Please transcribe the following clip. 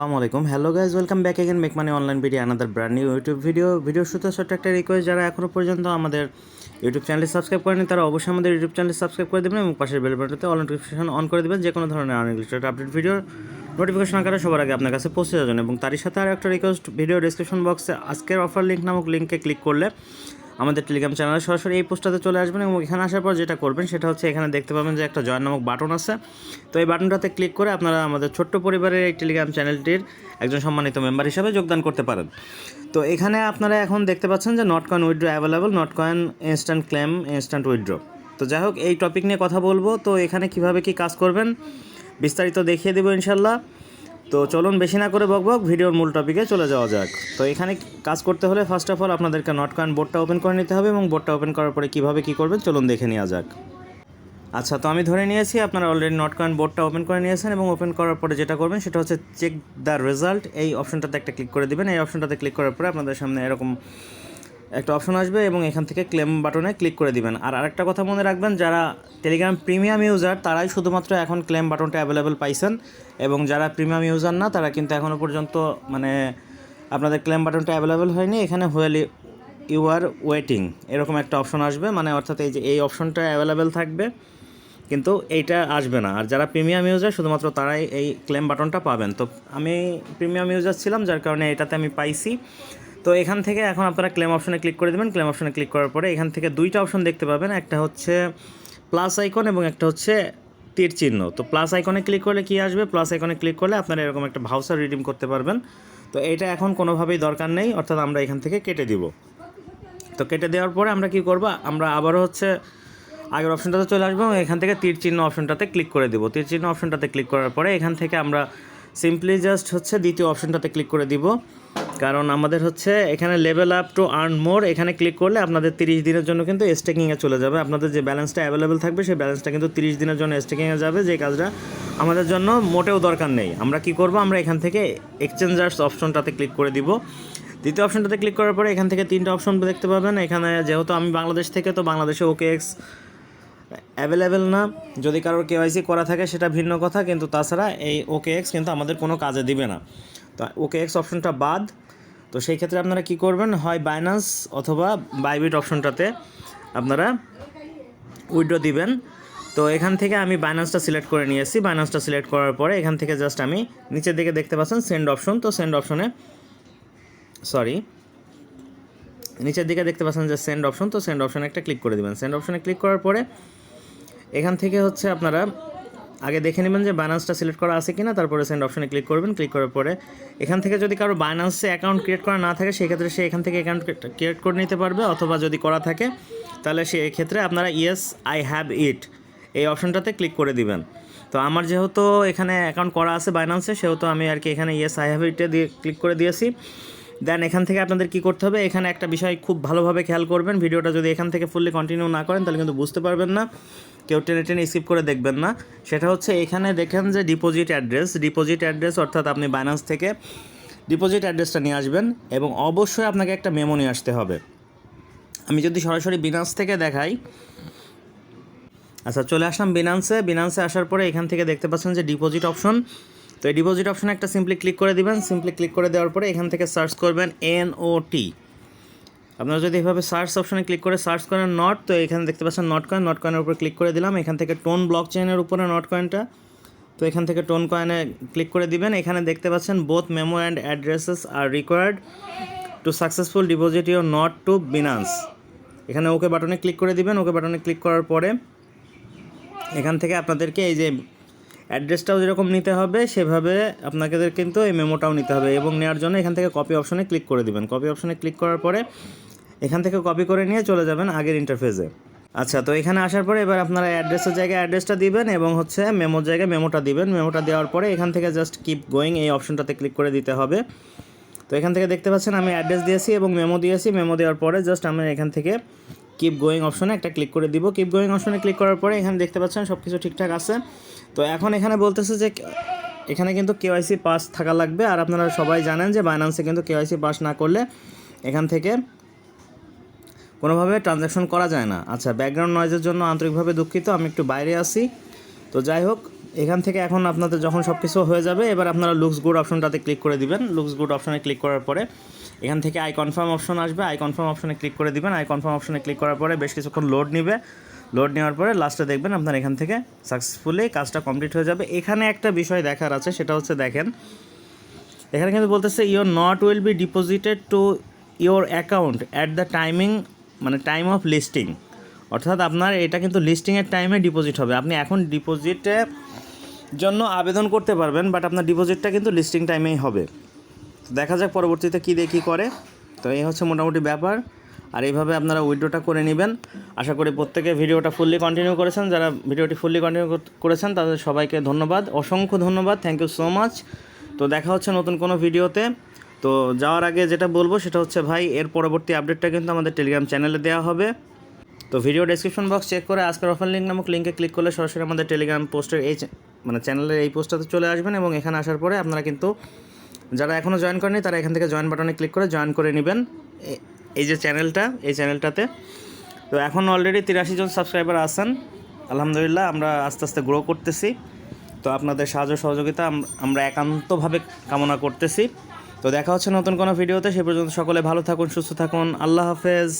আসসালামু আলাইকুম। Hello guys welcome back again make money online video another brand new YouTube video video শুতে ছোট্ট একটা রিকোয়েস্ট যারা এখনও পর্যন্ত আমাদের ইউটিউব চ্যানেল সাবস্ক্রাইব করেনি তারা অবশ্যই আমাদের ইউটিউব চ্যানেল সাবস্ক্রাইব করে দেবেন এবং পাশের বেল বাটনতে অল নোটিফিকেশন অন করে দেবেন যে কোনো ধরনের আনলিস্টেড আপডেট ভিডিও নোটিফিকেশন আকারে সবার আগে আপনার কাছে পৌঁছে যাবেন এবং তারই সাথে আর একটা রিকোয়েস্ট ভিডিও ডিসক্রিপশন বক্সে আজকের অফার লিঙ্ক নামক লিঙ্কে ক্লিক করলে আমাদের টেলিগ্রাম চ্যানেলে সরাসরি এই পোস্টটাতে চলে আসবেন এবং এখানে আসার পর যেটা করবেন সেটা হচ্ছে এখানে দেখতে পাবেন যে একটা জয়েন নামক বাটন আছে। তো এই বাটনটাতে ক্লিক করে আপনারা আমাদের ছোট্ট পরিবারের এই টেলিগ্রাম চ্যানেলটির একজন সম্মানিত মেম্বার হিসাবে যোগদান করতে পারেন। তো এখানে আপনারা এখন দেখতে পাচ্ছেন যে Notcoin withdraw available Notcoin instant claim instant withdraw তো যাই হোক, এই টপিক নিয়ে কথা বলব। তো এখানে কীভাবে কি কাজ করবেন, বিস্তারিত দেখিয়ে দেবো ইনশাল্লাহ তো চলুন বেশি না করে বকবক ভিডিওর মূল টপিকে চলে যাওয়া যাক। তো এখানে কাজ করতে হলে ফার্স্ট অফ অল আপনাদেরকে নট কয়েন বোর্ডটা ওপেন করে নিতে হবে এবং বোর্ডটা ওপেন করার পরে কীভাবে কী করবেন চলুন দেখে নেওয়া যাক। আচ্ছা তো আমি ধরে নিয়েছি, আপনারা অলরেডি নট কয়েন বোর্ডটা ওপেন করে নিয়েছেন এবং ওপেন করার পরে যেটা করবেন সেটা হচ্ছে চেক দ্য রেজাল্ট এই অপশনটাতে একটা ক্লিক করে দিবেন, এই অপশনটাতে ক্লিক করার পরে আপনাদের সামনে এরকম একটা অপশন আসবে এবং এখান থেকে ক্লেম বাটনে ক্লিক করে দিবেন। আর আরেকটা কথা মনে রাখবেন, যারা টেলিগ্রাম প্রিমিয়াম ইউজার তারাই শুধুমাত্র এখন ক্লেম বাটনটা অ্যাভেলেবেল পাইছেন এবং যারা প্রিমিয়াম ইউজার না, তারা কিন্তু এখনও পর্যন্ত মানে আপনাদের ক্লেম বাটনটা অ্যাভেলেবেল হয়নি। এখানে হোয়েল ইউ আর ওয়েটিং এরকম একটা অপশন আসবে। মানে অর্থাৎ এই যে এই অপশনটা অ্যাভেলেবেল থাকবে, কিন্তু এইটা আসবে না। আর যারা প্রিমিয়াম ইউজার শুধুমাত্র তারাই এই ক্লেম বাটনটা পাবেন। তো আমি প্রিমিয়াম ইউজার ছিলাম, যার কারণে এটাতে আমি পাইছি। তো এখান থেকে এখন আপনারা ক্লেম অপশনে ক্লিক করে দেবেন। ক্লেম অপশনে ক্লিক করার পরে এখান থেকে দুইটা অপশন দেখতে পাবেন। একটা হচ্ছে প্লাস আইকন এবং একটা হচ্ছে তীর চিহ্ন। তো প্লাস আইকনে ক্লিক করলে কি আসবে? প্লাস আইকনে ক্লিক করলে আপনারা এরকম একটা ভাউচার রিডিম করতে পারবেন। তো এটা এখন কোনোভাবেই দরকার নেই, অর্থাৎ আমরা এখান থেকে কেটে দিব। তো কেটে দেওয়ার পরে আমরা কি করব? আমরা আবারও হচ্ছে আগের অপশনটাতে চলে আসব এখান থেকে তীর চিহ্ন অপশনটাতে ক্লিক করে দিব। তীর চিহ্ন অপশনটাতে ক্লিক করার পরে এখান থেকে আমরা সিম্পলি জাস্ট হচ্ছে দ্বিতীয় অপশনটাতে ক্লিক করে দিব। কারণ আমাদের হচ্ছে এখানে level up to earn more এখানে ক্লিক করলে আপনাদের তিরিশ দিনের জন্য কিন্তু স্টেকিংয়ে চলে যাবে। আপনাদের যে ব্যালেন্সটা অ্যাভেলেবেল থাকবে, সেই ব্যালেন্সটা কিন্তু তিরিশ দিনের জন্য স্টেকিংয়ে যাবে। যে কাজটা আমাদের জন্য মোটেও দরকার নেই। আমরা কি করব? আমরা এখান থেকে এক্সচেঞ্জার্স অপশনটাতে ক্লিক করে দিব। দ্বিতীয় অপশনটাতে ক্লিক করার পরে এখান থেকে তিনটা অপশন দেখতে পাবেন। এখানে যেহেতু আমি বাংলাদেশ থেকে, তো বাংলাদেশে ওকে এক্স অ্যাভেলেবেল না। যদি কারোর কেওয়াইসি করা থাকে, সেটা ভিন্ন কথা। কিন্তু তাছাড়া এই ওকে এক্স কিন্তু আমাদের কোনো কাজে দিবে না। তো ওকে এক্স অপশনটা বাদ। তো সেই ক্ষেত্রে আপনারা কি করবেন? হয় বাইনান্স অথবা বাইবিট অপশনটাতে আপনারা উইড্রো দিবেন। তো এখান থেকে আমি বাইনান্সটা সিলেক্ট করে নিয়েছি। বাইনান্সটা সিলেক্ট করার পরে এখান থেকে জাস্ট আমি নিচের দিকে দেখতে পাচ্ছেন সেন্ড অপশন তো সেন্ড অপশনে সরি নিচের দিকে দেখতে পাচ্ছেন যে সেন্ড অপশন তো সেন্ড অপশনে একটা ক্লিক করে দেবেন। সেন্ড অপশনে ক্লিক করার পরে এখান থেকে হচ্ছে আপনারা আগে দেখে নেবেন যে বাইন্যান্সটা সিলেক্ট করা আছে কিনা, তারপরে সেন্ড অপশনে ক্লিক করবেন। ক্লিক করার পরে এখান থেকে যদি কারও বাইন্যান্সে অ্যাকাউন্ট ক্রিয়েট করা না থাকে সেক্ষেত্রে সে এখান থেকে অ্যাকাউন্ট ক্রিয়েট করে নিতে পারবে। অথবা যদি করা থাকে, তাহলে সে ক্ষেত্রে আপনারা ইয়েস আই হ্যাভ ইট এই অপশনটাতে ক্লিক করে দিবেন। তো আমার যেহেতু এখানে অ্যাকাউন্ট করা আছে বাইন্যান্সে সেহেতু আমি আর কি এখানে ইয়েস আই হ্যাভ ইটে দিয়ে ক্লিক করে দিয়েছি। দেন এখান থেকে আপনাদের কি করতে হবে? এখানে একটা বিষয় খুব ভালোভাবে খেয়াল করবেন। ভিডিওটা যদি এখান থেকে ফুললি কন্টিনিউ না করেন, তাহলে কিন্তু বুঝতে পারবেন না। কেউ টেনে টেনে স্কিপ করে দেখবেন না। সেটা হচ্ছে এখানে দেখেন যে ডিপোজিট অ্যাড্রেস ডিপোজিট অ্যাড্রেস অর্থাৎ আপনি বাইন্যান্স থেকে ডিপোজিট অ্যাড্রেসটা নিয়ে আসবেন এবং অবশ্যই আপনাকে একটা মেমো নিয়ে আসতে হবে। আমি যদি সরাসরি বিনান্স থেকে দেখাই আচ্ছা চলে আসলাম বিনান্সে বিনান্সে আসার পরে এখান থেকে দেখতে পাচ্ছেন যে ডিপোজিট অপশন তো এই ডিপোজিট অপশনে একটা সিম্পলি ক্লিক করে দিবেন। সিম্পলি ক্লিক করে দেওয়ার পরে এখান থেকে সার্চ করবেন এন ও টি আপনারা যদি এভাবে সার্চ অপশানে ক্লিক করে সার্চ করেন নট তো এখানে দেখতে পাচ্ছেন নট কয়েন নট কয়েনের উপর ক্লিক করে দিলাম। এখান থেকে টোন ব্লক চেনের উপরে নট কয়েনটা তো এখান থেকে টোন কয়েনে ক্লিক করে দিবেন। এখানে দেখতে পাচ্ছেন both memo and addresses are required to successful deposit your not to Binance এখানে ওকে বাটনে ক্লিক করে দিবেন। ওকে বাটনে ক্লিক করার পরে এখান থেকে আপনাদেরকে এই যে অ্যাড্রেসটাও যেরকম নিতে হবে, সেভাবে আপনাদের কিন্তু এই মেমোটাও নিতে হবে এবং নেওয়ার জন্য এখান থেকে কপি অপশনে ক্লিক করে দিবেন। কপি অপশনে ক্লিক করার পরে এখান থেকে কপি করে নিয়ে চলে যাবেন আগের ইন্টারফেসে আচ্ছা তো এখানে আসার পরে এবার আপনারা অ্যাড্রেসের জায়গায় অ্যাড্রেসটা দিবেন এবং হচ্ছে মেমোর জায়গায় মেমোটা দিবেন। মেমোটা দেওয়ার পরে এখান থেকে জাস্ট কিপ গোয়িং এই অপশনটাতে ক্লিক করে দিতে হবে। তো এখান থেকে দেখতে পাচ্ছেন আমি অ্যাড্রেস দিয়েছি এবং মেমো দিয়েছি। মেমো দেওয়ার পরে জাস্ট আমি এখান থেকে কিপ গোয়িং অপশনে একটা ক্লিক করে দিব। কিপ গোয়িং অপশনে ক্লিক করার পরে এখানে দেখতে পাচ্ছেন সব কিছু ঠিকঠাক আছে। তো এখন এখানে বলতেছে যে এখানে কিন্তু কেওয়াইসি পাস থাকা লাগবে। আর আপনারা সবাই জানেন যে বাইন্যান্সে কিন্তু কেওয়াইসি পাস না করলে এখান থেকে কোনোভাবে ট্রানজ্যাকশন করা যায় না। আচ্ছা ব্যাকগ্রাউন্ড নয়েজের জন্য আন্তরিকভাবে দুঃখিত, আমি একটু বাইরে আসি তো যাই হোক, এখান থেকে এখন আপনাদের যখন সব কিছু হয়ে যাবে, এবার আপনারা লুকস গুড অপশনটাতে ক্লিক করে দিবেন। লুকস গুড অপশনে ক্লিক করার পরে এখান থেকে আই কনফার্ম অপশন আসবে। আই কনফার্ম অপশনে ক্লিক করে দিবেন। আই কনফার্ম অপশনে ক্লিক করার পরে বেশ কিছুক্ষণ লোড নেবে। লোড নেওয়ার পরে লাস্টে দেখবেন আপনার এখান থেকে সাকসেসফুলি কাজটা কমপ্লিট হয়ে যাবে। এখানে একটা বিষয় দেখার আছে, সেটা হচ্ছে দেখেন, এখানে কিন্তু বলতেছে your not will be deposited to your account at the timing মানে টাইম অফ লিস্টিং অর্থাৎ আপনার এটা কিন্তু লিস্টিংয়ের টাইমে ডিপোজিট হবে। আপনি এখন ডিপোজিটে জন্য আবেদন করতে পারবেন বাট আপনার ডিপোজিটটা কিন্তু লিস্টিং টাইমেই হবে। দেখা যাক পরবর্তীতে কী কী করে। তো এই হচ্ছে মোটামুটি ব্যাপার। আর এইভাবে আপনারা উইড্রোটা করে নেবেন। আশা করি প্রত্যেকে ভিডিওটা ফুললি কন্টিনিউ করেছেন। যারা ভিডিওটি ফুললি কন্টিনিউ করেছেন, তাদের সবাইকে ধন্যবাদ। অসংখ্য ধন্যবাদ। থ্যাংক ইউ সো মাচ তো দেখা হচ্ছে নতুন কোনো ভিডিওতে। তো যাওয়ার আগে যেটা বলব, সেটা হচ্ছে ভাই, এর পরবর্তী আপডেটটা কিন্তু আমাদের টেলিগ্রাম চ্যানেলে দেওয়া হবে। তো ভিডিও ডেসক্রিপশন বক্স চেক করে আজকের অফার লিঙ্ক নামক লিঙ্কে ক্লিক করলে সরাসরি আমাদের টেলিগ্রাম পোস্টের এই মানে চ্যানেলের এই পোস্টটাতে চলে আসবেন এবং এখানে আসার পরে আপনারা কিন্তু, যারা এখনও জয়েন করেনি তারা এখান থেকে জয়েন বাটনে ক্লিক করে জয়েন করে নেবেন। এই যে চ্যানেলটা, এই চ্যানেলটাতে। তো এখন অলরেডি তিরাশি জন সাবস্ক্রাইবার আছেন। আলহামদুলিল্লাহ, আমরা আস্তে আস্তে গ্রো করতেছি। তো আপনাদের সাহায্য, সহযোগিতা আমরা একান্তভাবে কামনা করতেছি। তো দেখা হচ্ছে নতুন কোনো ভিডিওতে সে পর্যন্ত সকলে ভালো থাকুন, সুস্থ থাকুন। আল্লাহ হাফেজ।